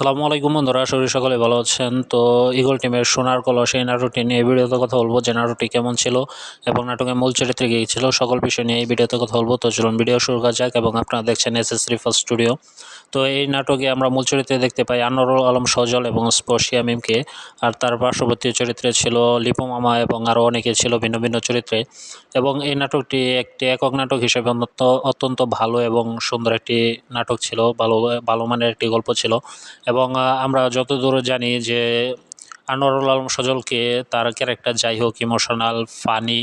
আসসালামু আলাইকুম বন্ধুরা শরীর সকলে ভালো আছেন। তো ইগল টিমের সোনার কলস এই নাটকটি নিয়ে এই ভিডিওতে কথা বলব যে নাটকটি কেমন ছিল এবং নাটকের মূল চরিত্রে কী ছিল, সকল বিষয় নিয়ে এই ভিডিওতে কথা বলব। তো চলুন ভিডিও শুরু করা যাক এবং আপনারা দেখছেন এস এস ফার্স্ট স্টুডিও। তো এই নাটকে আমরা মূল চরিত্রে দেখতে পাই আনোয়ারুল আলম, সজল এবং স্পর্শিয়া মিমকে। আর তার পার্শ্ববর্তী চরিত্রে ছিল লিপু মামা এবং আরও অনেকে ছিল ভিন্ন ভিন্ন চরিত্রে। এবং এই নাটকটি একটি একক নাটক হিসেবে অত্যন্ত ভালো এবং সুন্দর একটি নাটক ছিল, ভালো ভালো মানের একটি গল্প ছিল। এবং আমরা যতদূর জানি যে আনোয়ারুল আলম সজলকে তার ক্যারেক্টার যাই হোক ইমোশনাল ফানি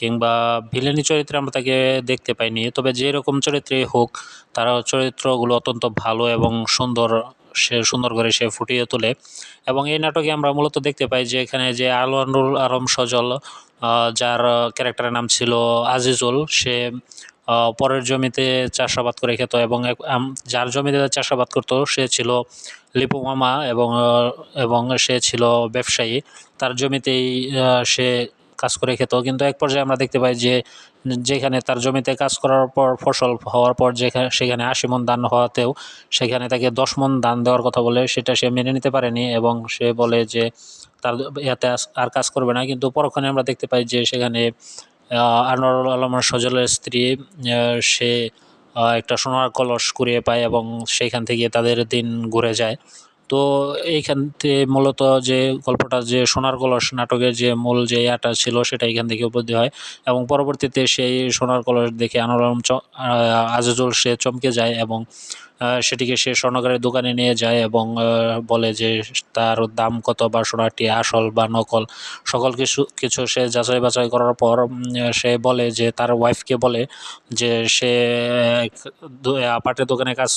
কিংবা ভিলেনি চরিত্রে আমরা তাকে দেখতে পাইনি। তবে যে রকম চরিত্রে হোক, তার চরিত্রগুলো অত্যন্ত ভালো এবং সুন্দর, সে সুন্দর করে সে ফুটিয়ে তোলে। এবং এই নাটকে আমরা মূলত দেখতে পাই যে এখানে যে আনোয়ারুল আলম সজল যার ক্যারেক্টারের নাম ছিল আজিজুল, সে পরের জমিতে চাষাবাদ করে খেত এবং যার জমিতে চাষাবাদ করতো, সে ছিল লিপু মামা এবং এবং সে ছিল ব্যবসায়ী। তার জমিতেই সে কাজ করে খেত। কিন্তু এক পর্যায়ে আমরা দেখতে পাই যে, যেখানে তার জমিতে কাজ করার পর, ফসল হওয়ার পর যেখানে সেখানে আশি মন ধান হওয়াতেও সেখানে তাকে দশ মন ধান দেওয়ার কথা বলে, সেটা সে মেনে নিতে পারেনি এবং সে বলে যে, তার ইয়াতে আর কাজ করবে না। কিন্তু পরক্ষণে আমরা দেখতে পাই যে, সেখানে আনোয়ারুল আলম সজলের স্ত্রী সে একটা সোনার কলস কুড়িয়ে পায় এবং সেইখান থেকে তাদের দিন ঘুরে যায়। তো এইখান থেকে মূলত যে গল্পটা, যে সোনার কলস নাটকের যে মূল যে ইয়াটা ছিল সেটা এখান থেকে উপলব্ধি হয় এবং পরবর্তীতে সেই সোনার কলস দেখে আনোয়ার আজিজুল সে চমকে যায় এবং সেটিকে সে স্বর্ণকারের দোকানে নিয়ে যায় এবং বলে যে তার দাম কত বা সোনাটি আসল বা নকল, সকল কিছু কিছু সে যাচাই বাছাই করার পর সে বলে যে তার ওয়াইফকে বলে যে সে পাটের দোকানে কাজ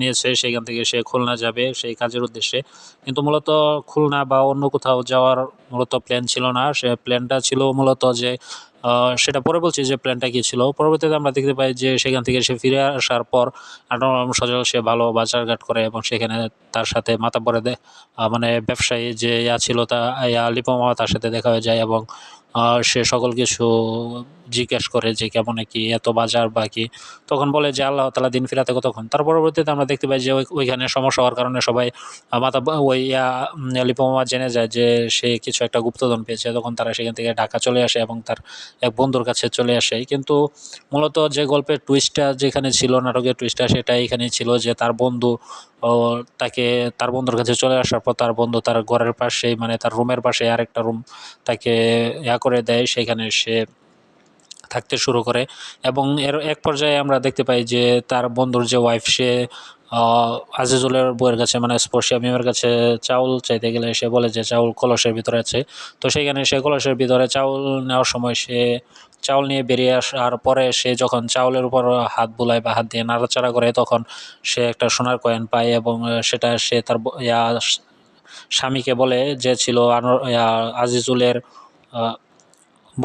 নিয়েছে সেখান থেকে সে খুলনা যাবে, সেই কাজের উদ্দেশ্যে। কিন্তু মূলত খুলনা বা অন্য কোথাও যাওয়ার মূলত প্ল্যান ছিল না। সে প্ল্যানটা ছিল মূলত যে সেটা পরে বলছি যে প্ল্যানটা কী ছিল। পরবর্তীতে আমরা দেখতে পাই যে সেখান থেকে সে ফিরে আসার পর আনোয়ার সজল সে ভালো বাজারঘাট করে এবং সেখানে তার সাথে মাথা পরে দেয় মানে ব্যবসায়ী যে ইয়া ছিল তা ইয়া লিপমা তার সাথে দেখা হয়ে যায় এবং সে সকল কিছু জিজ্ঞেস করে যে কেমন কি, এত বাজার বা কি? তখন বলে যে আল্লাহ তালা দিন ফিরাতে কতক্ষণ? তার পরবর্তীতে আমরা দেখতে পাই যে ওইখানে সমস্যা হওয়ার কারণে সবাই ব- ওই লিপমা জেনে যায় যে সে কিছু একটা গুপ্তধন পেয়েছে। তখন তারা সেখান থেকে ঢাকা চলে আসে এবং তার এক বন্ধুর কাছে চলে আসে। কিন্তু মূলত যে গল্পের টুইস্টটা যেখানে ছিল, নাটকের টুইস্টটা সেটা এখানে ছিল যে তার বন্ধু ও, তাকে তার বন্ধুর কাছে চলে আসার পর তার বন্ধু তার ঘরের পাশে মানে তার রুমের পাশে আরেকটা রুম তাকে ইয়া করে দেয় সেখানে সে থাকতে শুরু করে। এবং এর এক পর্যায়ে আমরা দেখতে পাই যে তার বন্ধুর যে ওয়াইফ সে আজিজুলের বইয়ের কাছে মানে স্পর্শিয়া মিমের কাছে চাউল চাইতে গেলে সে বলে যে চাউল কলসের ভিতরে আছে। তো সেইখানে সে কলসের ভিতরে চাউল নেওয়ার সময় সে চাউল নিয়ে বেরিয়ে আসার পরে সে যখন চাউলের উপর হাত বুলায় বা হাত দিয়ে নাড়াচাড়া করে, তখন সে একটা সোনার কয়েন পায় এবং সেটা সে তার স্বামীকে বলে যে ছিল আজিজুলের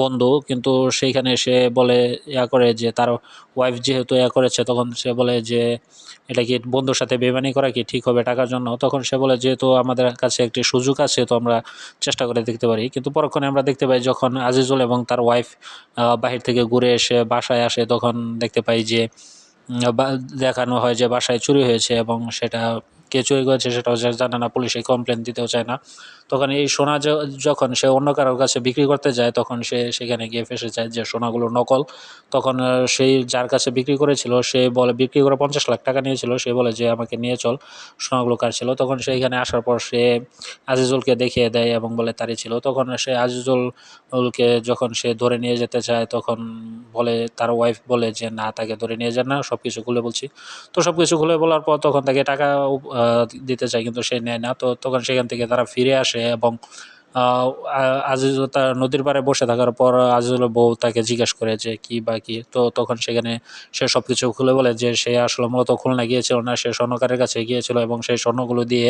বন্ধু, কিন্তু সেইখানে সে বলে ইয়া করে যে তার ওয়াইফ যেহেতু ইয়া করেছে, তখন সে বলে যে এটা কি বন্ধুর সাথে বেমানি করা কি ঠিক হবে টাকার জন্য? তখন সে বলে যেহেতু আমাদের কাছে একটি সুযোগ আছে, তো আমরা চেষ্টা করে দেখতে পারি। কিন্তু পরক্ষণে আমরা দেখতে পাই যখন আজিজুল এবং তার ওয়াইফ বাহির থেকে ঘুরে এসে বাসায় আসে, তখন দেখতে পাই যে দেখানো হয় যে বাসায় চুরি হয়েছে এবং সেটা কে চুরি করেছে সেটাও জানে না, পুলিশে কমপ্লেন দিতেও চায় না। তখন এই সোনা যখন সে অন্য কারোর কাছে বিক্রি করতে যায়, তখন সে সেখানে গিয়ে ফেসে যায় যে সোনাগুলো নকল। তখন সেই যার কাছে বিক্রি করেছিল, সে বলে, বিক্রি করে পঞ্চাশ লাখ টাকা নিয়েছিল, সে বলে যে, আমাকে নিয়ে চল, সোনাগুলো কার ছিল? তখন সেইখানে আসার পর সে আজিজুলকে দেখিয়ে দেয় এবং বলে, তারই ছিল। তখন সে আজিজুলকে যখন সে ধরে নিয়ে যেতে চায়, তখন বলে, তার ওয়াইফ বলে যে, না, তাকে ধরে নিয়ে যান না সব কিছু খুলে বলছি। তো সব কিছু খুলে বলার পর তখন তাকে টাকা দিতে চায়, কিন্তু সে নেয় না। তো তখন সেখান থেকে তারা ফিরে আসে এবং আহ, আ- আজিজুল তার নদীর পাড়ে বসে থাকার পর আজিজুলের বউ তাকে জিজ্ঞেস করে যে কি বা কি? তো তখন সেখানে সে সব কিছু খুলে বলে যে সে আসলে মূলত খুলনা গিয়েছিল না সে স্বর্ণকারের কাছে গিয়েছিল এবং সেই স্বর্ণগুলো দিয়ে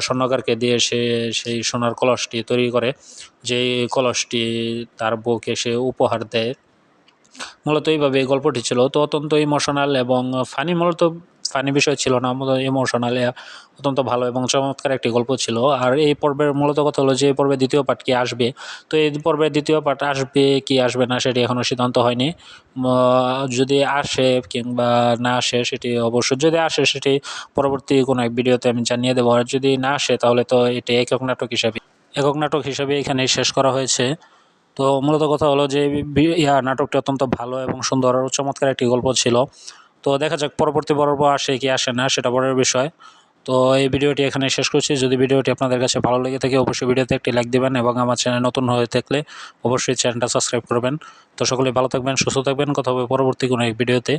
স্বর্ণকারকে দিয়ে সে সেই সোনার কলসটি তৈরি করে। যেই কলসটি তার বউকে সে উপহার দেয়। মূলত এইভাবে এই গল্পটি ছিল। তো অত্যন্ত ইমোশনাল এবং ফানি মূলত ফানি বিষয় ছিল না ইমোশনাল অত্যন্ত ভালো এবং চমৎকার একটি গল্প ছিল। আর এই পর্বের মূলত কথা হলো যে, এই পর্বে দ্বিতীয় পার্ট কি আসবে? তো এই পর্বে দ্বিতীয় পার্ট আসবে কি আসবে না, সেটি এখনও সিদ্ধান্ত হয়নি। যদি আসে কিংবা না আসে, সেটি অবশ্যই যদি আসে, সেটি পরবর্তী কোনো এক ভিডিওতে আমি জানিয়ে দেবো। আর যদি না আসে, তাহলে তো এটি একক নাটক হিসাবে, একক নাটক হিসাবে এখানে শেষ করা হয়েছে। তো মূলত কথা হলো যে ইয়া, নাটকটি অত্যন্ত ভালো এবং সুন্দর চমৎকার একটি গল্প ছিল। তো দেখা যাক পরবর্তী পর্ব আসে কি আসে না, সেটা পরের বিষয়। তো এই ভিডিওটি এখানে শেষ করছি। যদি ভিডিওটি আপনাদের কাছে ভালো লেগে থাকে, অবশ্যই ভিডিওতে একটি লাইক দেবেন এবং আমার চ্যানেল নতুন হয়ে থাকলে অবশ্যই চ্যানেলটা সাবস্ক্রাইব করবেন। তো সকলে ভালো থাকবেন, সুস্থ থাকবেন। কথা হবে পরবর্তী কোনো এক ভিডিওতে।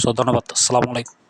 সো ধন্যবাদ, আসসালামু আলাইকুম।